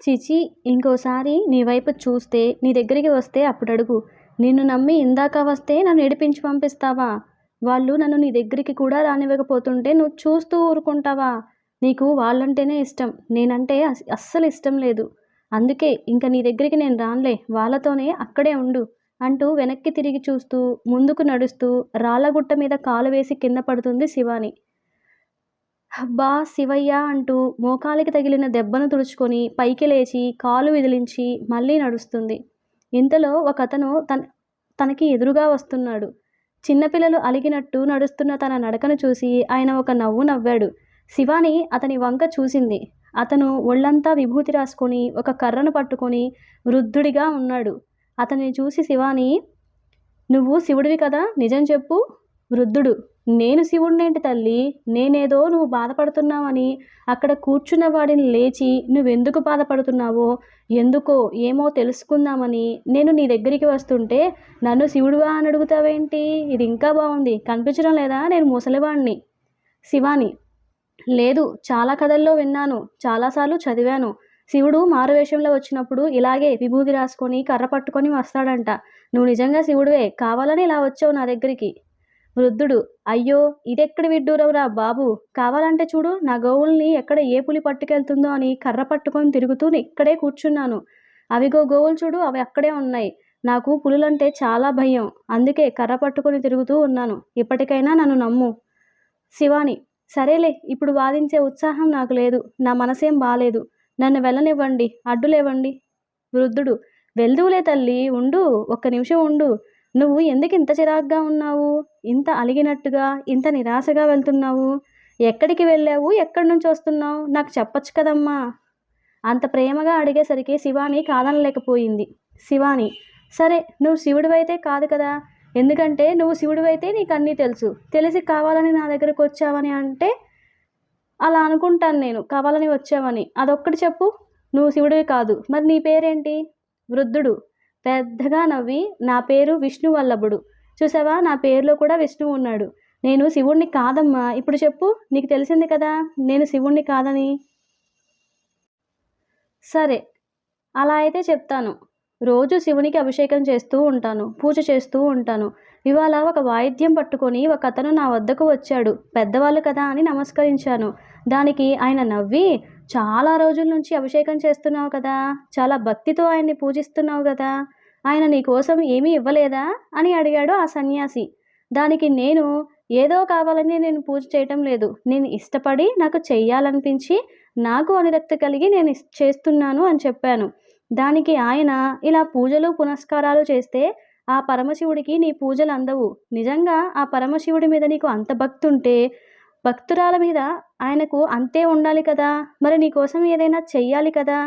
చిచి ఇంకోసారి నీ వైపు చూస్తే నీ దగ్గరికి వస్తే అప్పుడు అడుగు నిన్ను నమ్మి ఇందాక వస్తే నన్ను ఏడిపించి పంపిస్తావా? వాళ్ళు నన్ను నీ దగ్గరికి కూడా రానివ్వకపోతుంటే నువ్వు చూస్తూ ఊరుకుంటావా? నీకు వాళ్ళంటేనే ఇష్టం. నేనంటే అస్సలు ఇష్టం లేదు. అందుకే ఇంక నీ దగ్గరికి నేను రానులే. వాళ్ళతోనే అక్కడే ఉండు అంటూ వెనక్కి తిరిగి చూస్తూ ముందుకు నడుస్తూ రాళ్ళగుట్ట మీద కాలు వేసి కింద పడుతుంది శివాని. అబ్బా శివయ్య అంటూ మోకాలికి తగిలిన దెబ్బను తుడుచుకొని పైకి లేచి కాలు విదిలించి మళ్ళీ నడుస్తుంది. ఇంతలో ఒక అతను తన తనకి ఎదురుగా వస్తున్నాడు. చిన్నపిల్లలు అలిగినట్టు నడుస్తున్న తన నడకను చూసి ఆయన ఒక నవ్వు నవ్వాడు. శివాని అతని వంక చూసింది. అతను ఒళ్ళంతా విభూతి రాసుకొని ఒక కర్రను పట్టుకొని వృద్ధుడిగా ఉన్నాడు. అతన్ని చూసి శివాని నువ్వు శివుడివి కదా నిజం చెప్పు. వృద్ధుడు నేను శివుణ్ణేంటి తల్లి? నేనేదో నువ్వు బాధపడుతున్నావని అక్కడ కూర్చున్న వాడిని లేచి నువ్వెందుకు బాధపడుతున్నావో ఎందుకో ఏమో తెలుసుకుందామని నేను నీ దగ్గరికి వస్తుంటే నన్ను శివుడువా అని అడుగుతావేంటి? ఇది ఇంకా బాగుంది. కనిపించడం లేదా? నేను ముసలివాణ్ణి. శివాని లేదు చాలా కథల్లో విన్నాను చాలాసార్లు చదివాను. శివుడు మారువేషంలో వచ్చినప్పుడు ఇలాగే విభూతి రాసుకొని కర్ర పట్టుకొని వస్తాడంట. నువ్వు నిజంగా శివుడువే కావాలని ఇలా వచ్చావు నా దగ్గరికి. వృద్ధుడు అయ్యో ఇదెక్కడ విడ్డూరంరా బాబు? కావాలంటే చూడు నా గోవుల్ని ఎక్కడ ఏ పులి పట్టుకెళ్తుందో అని కర్ర పట్టుకొని తిరుగుతూ ఇక్కడే కూర్చున్నాను. అవిగో గోవులు చూడు అవి అక్కడే ఉన్నాయి. నాకు పులులంటే చాలా భయం. అందుకే కర్ర పట్టుకొని తిరుగుతూ ఉన్నాను. ఇప్పటికైనా నన్ను నమ్ము. శివాని సరేలే ఇప్పుడు వాదించే ఉత్సాహం నాకు లేదు. నా మనసేం బాలేదు. నన్ను వెళ్ళనివ్వండి అడ్డులేవండి. వృద్ధుడు వెళ్దువులే తల్లి ఉండు ఒక్క నిమిషం ఉండు. నువ్వు ఎందుకు ఇంత చిరాగ్గా ఉన్నావు? ఇంత అలిగినట్టుగా ఇంత నిరాశగా వెళ్తున్నావు? ఎక్కడికి వెళ్ళావు? ఎక్కడి నుంచి వస్తున్నావు? నాకు చెప్పొచ్చు కదమ్మా. అంత ప్రేమగా అడిగేసరికి శివాని కాదనలేకపోయింది. శివాని సరే నువ్వు శివుడివైతే కాదు కదా. ఎందుకంటే నువ్వు శివుడివైతే నీకు అన్నీ తెలుసు. తెలిసి కావాలని నా దగ్గరకు వచ్చావని అంటే అలా అనుకుంటాను నేను. కావాలని వచ్చావని. అదొక్కటి చెప్పు. నువ్వు శివుడివి కాదు. మరి నీ పేరేంటి? వృద్ధుడు. పెద్దగా నవ్వి నా పేరు విష్ణు వల్లభుడు. చూసావా? నా పేరులో కూడా విష్ణువు ఉన్నాడు. నేను శివుణ్ణి కాదమ్మా. ఇప్పుడు చెప్పు నీకు తెలిసింది కదా? నేను శివుణ్ణి కాదని. సరే అలా అయితే చెప్తాను. రోజు శివునికి అభిషేకం చేస్తూ ఉంటాను పూజ చేస్తూ ఉంటాను. ఇవాళ ఒక వాయిద్యం పట్టుకొని ఒక అతను నా వద్దకు వచ్చాడు. పెద్దవాళ్ళు కదా అని నమస్కరించాను. దానికి ఆయన నవ్వి చాలా రోజుల నుంచి అభిషేకం చేస్తున్నావు కదా చాలా భక్తితో ఆయన్ని పూజిస్తున్నావు కదా ఆయన నీ కోసం ఏమీ ఇవ్వలేదా? అని అడిగాడు ఆ సన్యాసి. దానికి నేను ఏదో కావాలని నేను పూజ చేయటం లేదు. నేను ఇష్టపడి నాకు చెయ్యాలనిపించి నాకు అనురక్తి కలిగి నేను చేస్తున్నాను అని చెప్పాను. దానికి ఆయన ఇలా పూజలు పునస్కారాలు చేస్తే ఆ పరమశివుడికి నీ పూజలు అందవు. నిజంగా ఆ పరమశివుడి మీద నీకు అంత భక్తి ఉంటే భక్తురాల మీద ఆయనకు అంతే ఉండాలి కదా? మరి నీ కోసం ఏదైనా చెయ్యాలి కదా?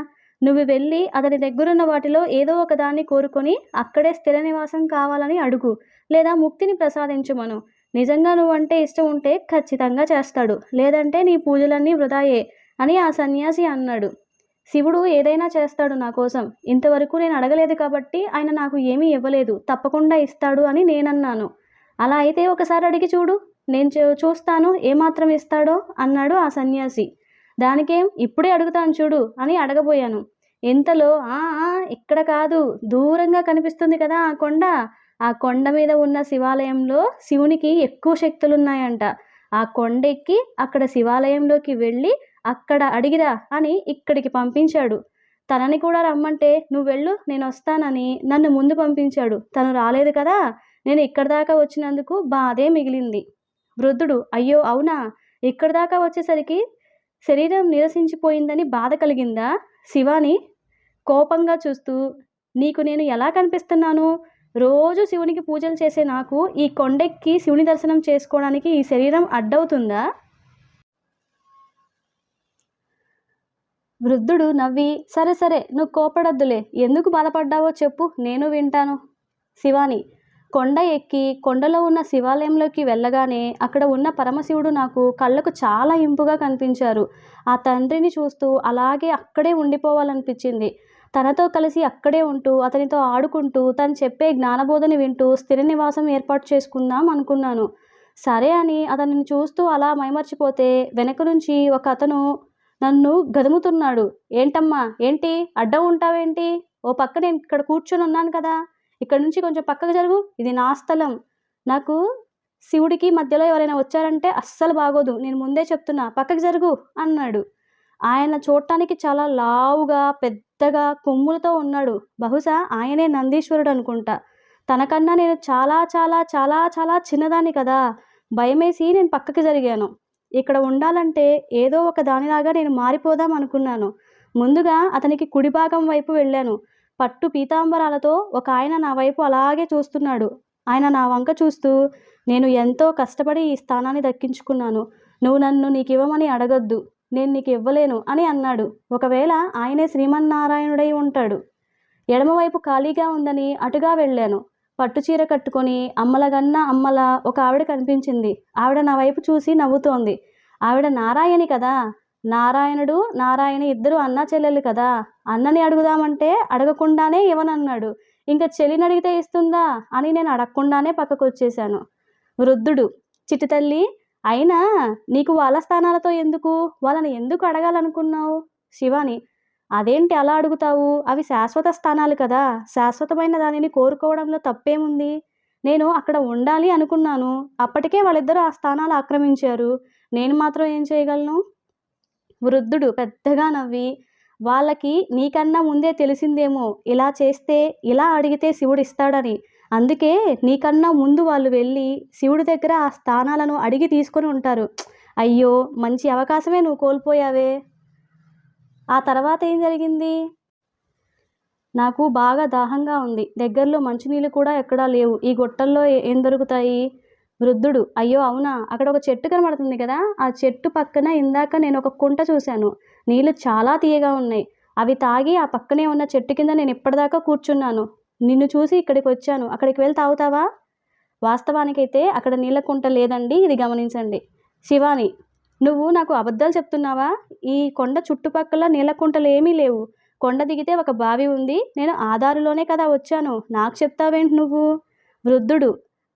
నువ్వు వెళ్ళి అతని దగ్గరున్న వాటిలో ఏదో ఒక దాన్ని కోరుకొని అక్కడే స్థిర నివాసం కావాలని అడుగు లేదా ముక్తిని ప్రసాదించుమను నిజంగా నువ్వంటే ఇష్టం ఉంటే ఖచ్చితంగా చేస్తాడు లేదంటే నీ పూజలన్నీ వృధాయే అని ఆ సన్యాసి అన్నాడు. శివుడు ఏదైనా చేస్తాడు నా కోసం. ఇంతవరకు నేను అడగలేదు కాబట్టి ఆయన నాకు ఏమీ ఇవ్వలేదు తప్పకుండా ఇస్తాడు అని నేనన్నాను. అలా అయితే ఒకసారి అడిగి చూడు. నేను చూస్తాను ఏమాత్రం ఇస్తాడో అన్నాడు ఆ సన్యాసి. దానికేం? ఇప్పుడే అడుగుతాను చూడు అని అడగబోయాను. ఇంతలో "ఆ, ఆ, ఇక్కడ కాదు దూరంగా కనిపిస్తుంది కదా ఆ కొండ. ఆ కొండ మీద ఉన్న శివాలయంలో శివునికి ఎక్కువ శక్తులున్నాయంట. ఆ కొండ ఎక్కి అక్కడ శివాలయంలోకి వెళ్ళి అక్కడ అడిగిరా అని ఇక్కడికి పంపించాడు. తనని కూడా రమ్మంటే నువ్వు వెళ్ళు నేను వస్తానని నన్ను ముందు పంపించాడు. తను రాలేదు కదా నేను ఇక్కడ దాకా వచ్చినందుకు బాధే మిగిలింది. వృద్ధుడు అయ్యో అవునా? ఇక్కడ దాకా వచ్చేసరికి శరీరం నిరసించిపోయిందని బాధ కలిగిందా? శివాని కోపంగా చూస్తూ నీకు నేను ఎలా కనిపిస్తున్నాను? రోజు శివునికి పూజలు చేసే నాకు ఈ కొండెక్కి శివుని దర్శనం చేసుకోవడానికి ఈ శరీరం అడ్డవుతుందా? వృద్ధుడు నవ్వి సరే సరే నువ్వు కోపడద్దులే. ఎందుకు బాధపడ్డావో చెప్పు నేను వింటాను. శివాని కొండ ఎక్కి కొండలో ఉన్న శివాలయంలోకి వెళ్ళగానే అక్కడ ఉన్న పరమశివుడు నాకు కళ్ళకు చాలా ఇంపుగా కనిపించారు. ఆ తండ్రిని చూస్తూ అలాగే అక్కడే ఉండిపోవాలనిపించింది. తనతో కలిసి అక్కడే ఉంటూ అతనితో ఆడుకుంటూ తను చెప్పే జ్ఞానబోధని వింటూ స్థిర నివాసం ఏర్పాటు చేసుకుందాం అనుకున్నాను. సరే అని అతనిని చూస్తూ అలా మైమర్చిపోతే వెనక నుంచి ఒక అతను నన్ను గదుముతున్నాడు. ఏంటమ్మా? ఏంటి? అడ్డం ఉంటావేంటి? ఓ పక్క నేను ఇక్కడ కూర్చొని ఉన్నాను కదా! ఇక్కడ నుంచి కొంచెం పక్కకు జరుగు. ఇది నా స్థలం. నాకు శివుడికి మధ్యలో ఎవరైనా వచ్చారంటే అస్సలు బాగోదు. నేను ముందే చెప్తున్నా పక్కకు జరుగు అన్నాడు. ఆయన చూడటానికి చాలా లావుగా పెద్దగా కొమ్ములతో ఉన్నాడు. బహుశా ఆయనే నందీశ్వరుడు అనుకుంటా. తనకన్నా నేను చాలా చాలా చాలా చాలా చిన్నదాన్ని కదా. భయమేసి నేను పక్కకి జరిగాను. ఇక్కడ ఉండాలంటే ఏదో ఒక దానిలాగా నేను మారిపోదాం అనుకున్నాను. ముందుగా అతనికి కుడి భాగం వైపు వెళ్ళాను. పట్టు పీతాంబరాలతో ఒక ఆయన నా వైపు అలాగే చూస్తున్నాడు. ఆయన నా వంక చూస్తూ నేను ఎంతో కష్టపడి ఈ స్థానాన్ని దక్కించుకున్నాను. నువ్వు నన్ను నీకు ఇవ్వమని అడగొద్దు. నేను నీకు ఇవ్వలేను అని అన్నాడు. ఒకవేళ ఆయనే శ్రీమన్నారాయణుడై ఉంటాడు. ఎడమవైపు ఖాళీగా ఉందని అటుగా వెళ్ళాను. పట్టుచీర కట్టుకొని అమ్మలగన్న అమ్మల ఒక ఆవిడ కనిపించింది. ఆవిడ నా వైపు చూసి నవ్వుతోంది. ఆవిడ నారాయణి కదా! నారాయణుడు నారాయణ ఇద్దరు అన్నా చెల్లెలు కదా అన్నని అడుగుదామంటే అడగకుండానే ఇవ్వనన్నాడు. ఇంకా చెల్లిని అడిగితే ఇస్తుందా అని నేను అడగకుండానే పక్కకు వచ్చేసాను వృద్ధుడు చిట్టి తల్లి అయినా నీకు వాళ్ళ స్థానాలతో ఎందుకు? వాళ్ళని ఎందుకు అడగాలనుకున్నావు? శివాని అదేంటి అలా అడుగుతావు? అవి శాశ్వత స్థానాలు కదా శాశ్వతమైన దానిని కోరుకోవడంలో తప్పేముంది? నేను అక్కడ ఉండాలి అనుకున్నాను. అప్పటికే వాళ్ళిద్దరూ ఆ స్థానాలు ఆక్రమించారు. నేను మాత్రం ఏం చేయగలను? వృద్ధుడు పెద్దగా నవ్వి వాళ్ళకి నీకన్నా ముందే తెలిసిందేమో ఇలా చేస్తే ఇలా అడిగితే శివుడు ఇస్తాడని. అందుకే నీకన్నా ముందు వాళ్ళు వెళ్ళి శివుడి దగ్గర ఆ స్థానాలను అడిగి తీసుకొని ఉంటారు. అయ్యో మంచి అవకాశమే నువ్వు కోల్పోయావే. ఆ తర్వాత ఏం జరిగింది? నాకు బాగా దాహంగా ఉంది. దగ్గరలో మంచినీళ్ళు కూడా ఎక్కడా లేవు. ఈ గొట్టల్లో ఏం దొరుకుతాయి? వృద్ధుడు అయ్యో అవునా? అక్కడ ఒక చెట్టు కనబడుతుంది కదా. ఆ చెట్టు పక్కన ఇందాక నేను ఒక కుంట చూశాను. నీళ్ళు చాలా తీయగా ఉన్నాయి. అవి తాగి ఆ పక్కనే ఉన్న చెట్టు కింద నేను ఇప్పటిదాకా కూర్చున్నాను. నిన్ను చూసి ఇక్కడికి వచ్చాను. అక్కడికి వెళ్ళి తాగుతావా? వాస్తవానికైతే అక్కడ నీళ్ళ కుంట లేదండి. ఇది గమనించండి. శివాని నువ్వు నాకు అబద్ధాలు చెప్తున్నావా? ఈ కొండ చుట్టుపక్కల నీళ్ళ కుంటలు ఏమీ లేవు. కొండ దిగితే ఒక బావి ఉంది. నేను ఆధారులోనే కదా వచ్చాను. నాకు చెప్తావేంటి నువ్వు? వృద్ధుడు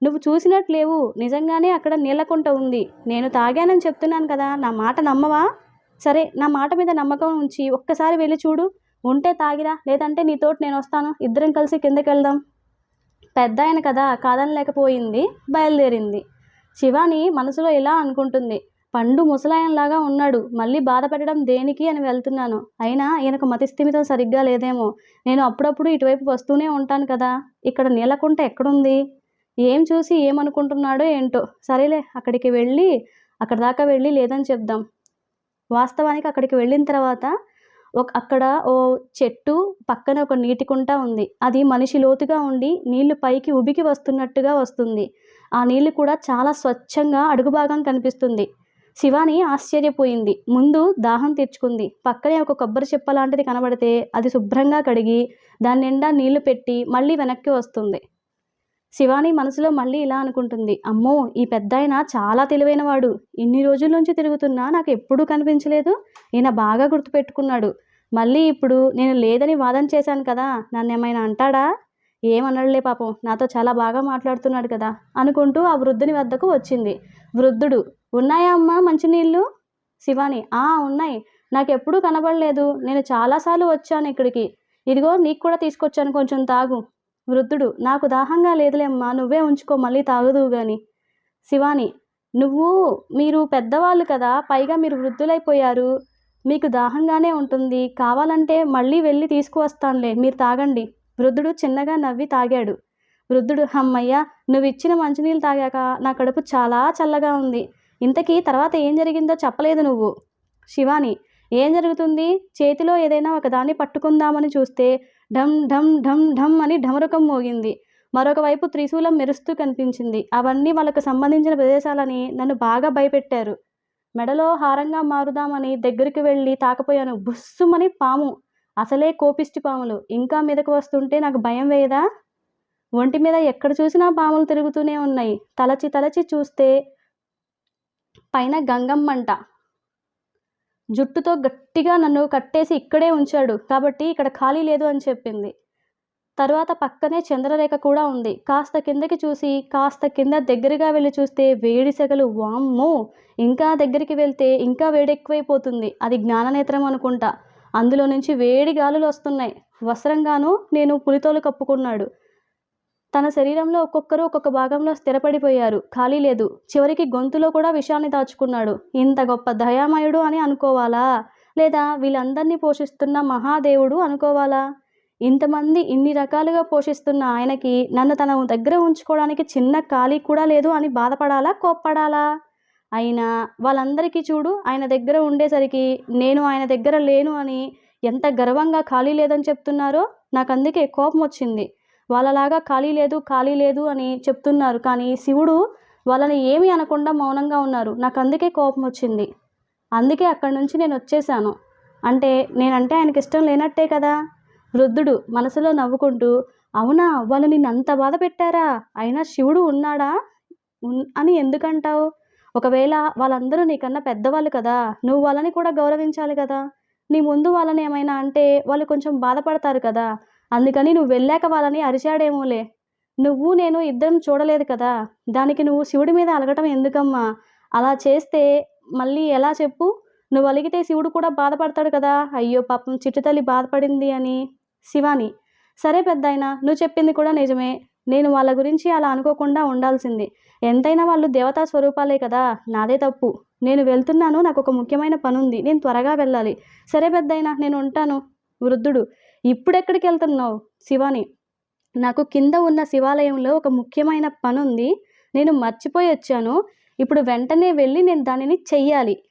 నువ్వు చూసినట్టు లేవు. నిజంగానే అక్కడ నీళ్ళకుంట ఉంది. నేను తాగానని చెప్తున్నాను కదా. నా మాట నమ్మవా? సరే నా మాట మీద నమ్మకం ఉంచి ఒక్కసారి వెళ్ళి చూడు. ఉంటే తాగిరా. లేదంటే నీతోటి నేను వస్తాను. ఇద్దరం కలిసి కిందకి వెళ్దాం పెద్ద ఆయన కదా కాదనలేకపోయింది బయలుదేరింది. శివాని మనసులో ఇలా అనుకుంటుంది. పండు ముసలాయనలాగా ఉన్నాడు. మళ్ళీ బాధపడడం దేనికి అని వెళ్తున్నాను. అయినా ఈయనకు మతిస్థిమితం సరిగ్గా లేదేమో. నేను అప్పుడప్పుడు ఇటువైపు వస్తూనే ఉంటాను కదా. ఇక్కడ నీలకుంట ఎక్కడుంది? ఏం చూసి ఏమనుకుంటున్నాడో ఏంటో. సరేలే అక్కడికి వెళ్ళి అక్కడ దాకా వెళ్ళి లేదని చెప్దాం. వాస్తవానికి అక్కడికి వెళ్ళిన తర్వాత ఒక అక్కడ ఓ చెట్టు పక్కన ఒక నీటి కుంట ఉంది. అది మనిషి లోతుగా ఉండి నీళ్ళు పైకి ఉబికి వస్తున్నట్టుగా వస్తుంది. ఆ నీళ్ళు కూడా చాలా స్వచ్ఛంగా అడుగు భాగం కనిపిస్తుంది. శివాని ఆశ్చర్యపోయింది. ముందు దాహం తీర్చుకుంది. పక్కనే ఒక కొబ్బరి చెప్ప లాంటిది కనబడితే అది శుభ్రంగా కడిగి దాని నిండా నీళ్ళు పెట్టి మళ్ళీ వెనక్కి వస్తుంది. శివాని మనసులో మళ్ళీ ఇలా అనుకుంటుంది అమ్మో ఈ పెద్దాయన చాలా తెలివైనవాడు. ఇన్ని రోజుల నుంచి తిరుగుతున్నా నాకు ఎప్పుడూ కనిపించలేదు. ఈయన బాగా గుర్తుపెట్టుకున్నాడు. మళ్ళీ ఇప్పుడు నేను లేదని వాదన చేశాను కదా నన్ను ఏమైనా అంటాడా? ఏమనడలే పాపం నాతో చాలా బాగా మాట్లాడుతున్నాడు కదా అనుకుంటూ ఆ వృద్ధుని వద్దకు వచ్చింది. వృద్ధుడు ఉన్నాయా అమ్మా మంచినీళ్ళు? శివాని ఆ ఉన్నాయి. నాకు ఎప్పుడూ కనబడలేదు. నేను చాలాసార్లు వచ్చాను ఇక్కడికి. ఇదిగో నీకు కూడా తీసుకొచ్చాను. కొంచెం తాగు. వృద్ధుడు నాకు దాహంగా లేదులేమ్మా నువ్వే ఉంచుకో మళ్ళీ తాగుదువు గాని. శివాని నువ్వు మీరు పెద్దవాళ్ళు కదా పైగా మీరు వృద్ధులైపోయారు. మీకు దాహంగానే ఉంటుంది కావాలంటే మళ్ళీ వెళ్ళి తీసుకువస్తానులే మీరు తాగండి. వృద్ధుడు చిన్నగా నవ్వి తాగాడు. వృద్ధుడు హమ్మయ్య నువ్వు ఇచ్చిన మంచినీళ్ళు తాగాక నా కడుపు చాలా చల్లగా ఉంది. ఇంతకీ తర్వాత ఏం జరిగిందో చెప్పలేదు నువ్వు. శివాని ఏం జరుగుతుంది? చేతిలో ఏదైనా ఒక దాన్ని పట్టుకుందామని చూస్తే ఢమ్ ఢమ్ ఢమ్ ఢమ్ అని ఢమరుకం మోగింది. మరొకవైపు త్రిశూలం మెరుస్తూ కనిపించింది. అవన్నీ వాళ్ళకు సంబంధించిన ప్రదేశాలని నన్ను బాగా భయపెట్టారు. మెడలో హారంగా మారుదామని దగ్గరికి వెళ్ళి తాకపోయాను. బుస్సుమని పాము. అసలే కోపిష్టి పాములు. ఇంకా మీదకు వస్తుంటే నాకు భయం వేయదా? ఒంటి మీద ఎక్కడ చూసినా పాములు తిరుగుతూనే ఉన్నాయి. తలచి తలచి చూస్తే పైన గంగమ్మంట. జుట్టుతో గట్టిగా నన్ను కట్టేసి ఇక్కడే ఉంచాడు. కాబట్టి ఇక్కడ ఖాళీ లేదు అని చెప్పింది. తర్వాత పక్కనే చంద్రరేఖ కూడా ఉంది. కాస్త కిందకి చూసి కాస్త కింద దగ్గరగా వెళ్ళి చూస్తే వేడి సెగలు వామ్మో! ఇంకా దగ్గరికి వెళ్తే ఇంకా వేడి ఎక్కువైపోతుంది. అది జ్ఞాననేత్రం అనుకుంటా. అందులో నుంచి వేడి గాలులు వస్తున్నాయి. వస్త్రంగాను నేను పులితోలు కప్పుకున్నాడు. తన శరీరంలో ఒక్కొక్కరు ఒక్కొక్క భాగంలో స్థిరపడిపోయారు. ఖాళీ లేదు. చివరికి గొంతులో కూడా విషయాన్ని దాచుకున్నాడు. ఇంత గొప్ప దయామయుడు అని అనుకోవాలా? లేదా వీళ్ళందరినీ పోషిస్తున్న మహాదేవుడు అనుకోవాలా? ఇంతమంది ఇన్ని రకాలుగా పోషిస్తున్న ఆయనకి నన్ను తన దగ్గర ఉంచుకోవడానికి చిన్న ఖాళీ కూడా లేదు అని బాధపడాలా? కోప్పడాలా? అయినా వాళ్ళందరికీ చూడు ఆయన దగ్గర ఉండేసరికి నేను ఆయన దగ్గర లేను అని ఎంత గర్వంగా ఖాళీ లేదని చెప్తున్నారో నాకు అందుకే కోపం వచ్చింది వాళ్ళలాగా ఖాళీ లేదు ఖాళీ లేదు అని చెప్తున్నారు. కానీ శివుడు వాళ్ళని ఏమీ అనకుండా మౌనంగా ఉన్నారు. నాకు అందుకే కోపం వచ్చింది. అందుకే అక్కడి నుంచి నేను వచ్చేసాను. అంటే నేనంటే ఆయనకి ఇష్టం లేనట్టే కదా? వృద్ధుడు మనసులో నవ్వుకుంటూ అవునా? వాళ్ళు నిన్ను అంత బాధ పెట్టారా? అయినా శివుడు ఉన్నాడా? ఉన్- అని ఎందుకంటావు? ఒకవేళ వాళ్ళందరూ నీకన్నా పెద్దవాళ్ళు కదా నువ్వు వాళ్ళని కూడా గౌరవించాలి కదా? నీ ముందు వాళ్ళని ఏమైనా అంటే వాళ్ళు కొంచెం బాధపడతారు కదా? అందుకని నువ్వు వెళ్ళాక వాళ్ళని అరిచాడేమోలే. నువ్వు నేను ఇద్దరం చూడలేదు కదా. దానికి నువ్వు శివుడి మీద అలగటం ఎందుకమ్మా? అలా చేస్తే మళ్ళీ ఎలా చెప్పు? నువ్వు అలిగితే శివుడు కూడా బాధపడతాడు కదా. అయ్యో పాపం చిట్టుతల్లి బాధపడింది అని. శివాని సరే పెద్దాయన నువ్వు చెప్పింది కూడా నిజమే. నేను వాళ్ళ గురించి అలా అనుకోకుండా ఉండాల్సింది. ఎంతైనా వాళ్ళు దేవతా స్వరూపాలే కదా. నాదే తప్పు. నేను వెళ్తున్నాను నాకు ఒక ముఖ్యమైన పని ఉంది నేను త్వరగా వెళ్ళాలి. సరే పెద్దయినా నేను ఉంటాను. వృద్ధుడు ఇప్పుడెక్కడికి వెళ్తున్నావు శివాని నాకు కింద ఉన్న శివాలయంలో ఒక ముఖ్యమైన పని ఉంది నేను మర్చిపోయి వచ్చాను. ఇప్పుడు వెంటనే వెళ్ళి నేను దానిని చెయ్యాలి.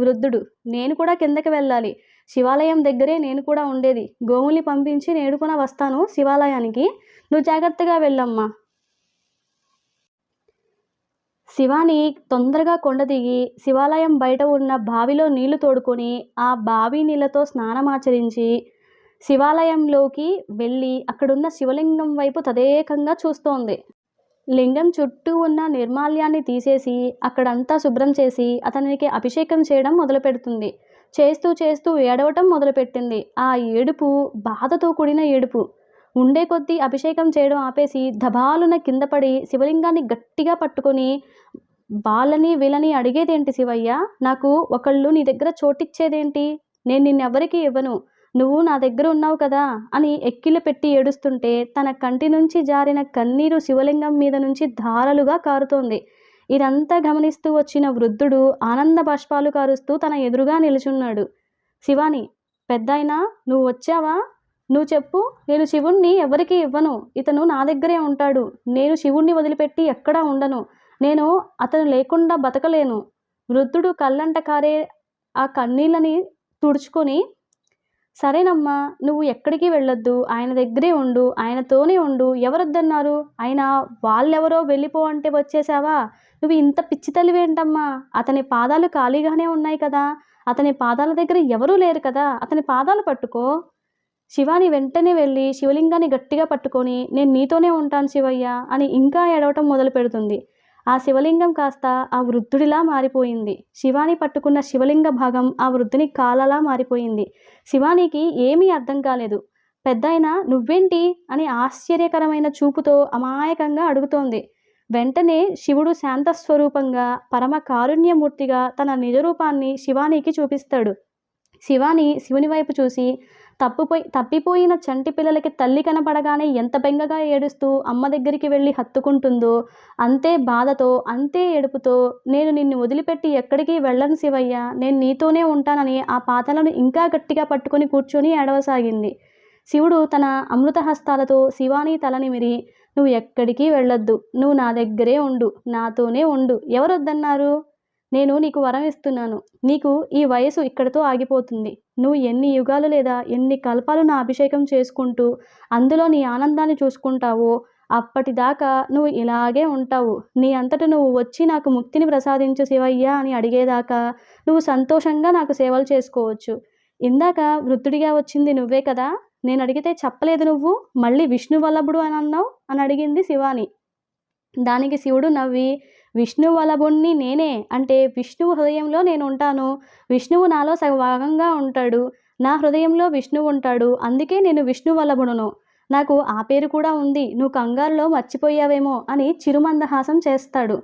వృద్ధుడు నేను కూడా కిందకి వెళ్ళాలి. శివాలయం దగ్గరే నేను కూడా ఉండేది. గోవుల్ని పంపించి నేడుకున కూడా వస్తాను శివాలయానికి. నువ్వు జాగ్రత్తగా వెళ్ళమ్మా. శివాని తొందరగా కొండ దిగి శివాలయం బయట ఉన్న బావిలో నీళ్ళు తోడుకొని ఆ బావి నీళ్ళతో స్నానమాచరించి శివాలయంలోకి వెళ్ళి అక్కడున్న శివలింగం వైపు తదేకంగా చూస్తోంది. లింగం చుట్టూ ఉన్న నిర్మాల్యాన్ని తీసేసి అక్కడంతా శుభ్రం చేసి అతనికి అభిషేకం చేయడం మొదలుపెడుతుంది. చేస్తూ చేస్తూ ఏడవటం మొదలుపెట్టింది. ఆ ఏడుపు బాధతో కూడిన ఏడుపు. ఉండే కొద్దీ అభిషేకం చేయడం ఆపేసి దబాలున కింద పడి శివలింగాన్ని గట్టిగా పట్టుకొని వాళ్ళని వీళ్ళని అడిగేదేంటి శివయ్య? నాకు ఒకళ్ళు నీ దగ్గర చోటిచ్చేదేంటి? నేను నిన్నెవరికి ఇవ్వను. నువ్వు నా దగ్గర ఉన్నావు కదా అని ఎక్కిలు పెట్టి ఏడుస్తుంటే తన కంటి నుంచి జారిన కన్నీరు శివలింగం మీద నుంచి ధారలుగా కారుతోంది. ఇదంతా గమనిస్తూ వచ్చిన వృద్ధుడు ఆనంద బాష్పాలు కారుస్తూ తన ఎదురుగా నిలుచున్నాడు. శివాని పెద్దాయనా నువ్వు వచ్చావా? నువ్వు చెప్పు నేను శివుణ్ణి ఎవరికీ ఇవ్వను. ఇతను నా దగ్గరే ఉంటాడు. నేను శివుణ్ణి వదిలిపెట్టి ఎక్కడా ఉండను. నేను అతను లేకుండా బతకలేను. వృద్ధుడు కళ్ళంట కారే ఆ కన్నీళ్ళని తుడుచుకొని సరేనమ్మా నువ్వు ఎక్కడికి వెళ్ళొద్దు? ఆయన దగ్గరే ఉండు ఆయనతోనే ఉండు. ఎవరొద్దన్నారు? ఆయన వాళ్ళెవరో వెళ్ళిపో అంటే వచ్చేసావా? నువ్వు ఇంత పిచ్చి తల్లివేంటమ్మా అతని పాదాలు ఖాళీగానే ఉన్నాయి కదా. అతని పాదాల దగ్గర ఎవరూ లేరు కదా. అతని పాదాలు పట్టుకో. శివాని వెంటనే వెళ్ళి శివలింగాన్ని గట్టిగా పట్టుకొని నేను నీతోనే ఉంటాను శివయ్య అని ఇంకా ఏడవటం మొదలు పెడుతుంది ఆ శివలింగం కాస్త ఆ వృద్ధుడిలా మారిపోయింది. శివాని పట్టుకున్న శివలింగ భాగం ఆ వృద్ధుని కాలలా మారిపోయింది. శివానికి ఏమీ అర్థం కాలేదు. పెద్దాయన నువ్వేంటి? అని ఆశ్చర్యకరమైన చూపుతో అమాయకంగా అడుగుతోంది. వెంటనే శివుడు శాంత స్వరూపంగా పరమ కారుణ్యమూర్తిగా తన నిజరూపాన్ని శివానికి చూపిస్తాడు. శివాని శివుని వైపు చూసి తప్పుపోయి తప్పిపోయిన చంటి పిల్లలకి తల్లి కనపడగానే ఎంత బెంగగా ఏడుస్తూ అమ్మ దగ్గరికి వెళ్ళి హత్తుకుంటుందో అంతే బాధతో అంతే ఏడుపుతో నేను నిన్ను వదిలిపెట్టి ఎక్కడికి వెళ్ళను శివయ్య నేను నీతోనే ఉంటానని ఆ పాతలను ఇంకా గట్టిగా పట్టుకొని కూర్చొని ఏడవసాగింది. శివుడు తన అమృత హస్తాలతో శివాని తలనిమిరి నువ్వు ఎక్కడికి వెళ్ళొద్దు నువ్వు నా దగ్గరే ఉండు నాతోనే ఉండు ఎవరొద్దన్నారు? నేను నీకు వరం ఇస్తున్నాను నీకు ఈ వయసు ఇక్కడితో ఆగిపోతుంది. నువ్వు ఎన్ని యుగాలు లేదా ఎన్ని కల్పాలు నా అభిషేకం చేసుకుంటూ అందులో నీ ఆనందాన్ని చూసుకుంటావో అప్పటిదాకా నువ్వు ఇలాగే ఉంటావు. నీ అంతట నువ్వు వచ్చి నాకు ముక్తిని ప్రసాదించు శివయ్యా అని అడిగేదాకా నువ్వు సంతోషంగా నాకు సేవలు చేసుకోవచ్చు. ఇందాక వృద్ధుడిగా వచ్చింది నువ్వే కదా? నేను అడిగితే చెప్పలేదు నువ్వు? మళ్ళీ విష్ణు వల్లభుడు అని అన్నావు? అని అడిగింది శివాని. దానికి శివుడు నవ్వి విష్ణు వల్లభుణ్ణి నేనే అంటే విష్ణువు హృదయంలో నేను ఉంటాను విష్ణువు నాలో సగభాగంగా ఉంటాడు. నా హృదయంలో విష్ణువు ఉంటాడు. అందుకే నేను విష్ణు నాకు ఆ పేరు కూడా ఉంది. నువ్వు కంగారులో మర్చిపోయావేమో అని చిరుమందహాసం చేస్తాడు.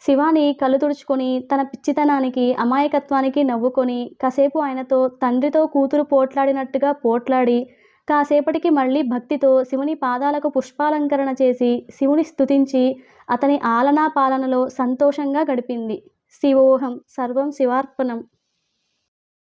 శివాని కళ్ళు తుడుచుకొని తన పిచ్చితనానికి అమాయకత్వానికి నవ్వుకొని కాసేపు ఆయనతో తండ్రితో కూతురు పోట్లాడినట్టుగా పోట్లాడి కాసేపటికి మళ్ళీ భక్తితో శివుని పాదాలకు పుష్పాలంకరణ చేసి శివుని స్తుతించి అతని ఆలనా పాలనలో సంతోషంగా గడిపింది. శివోహం. సర్వం శివార్పణం.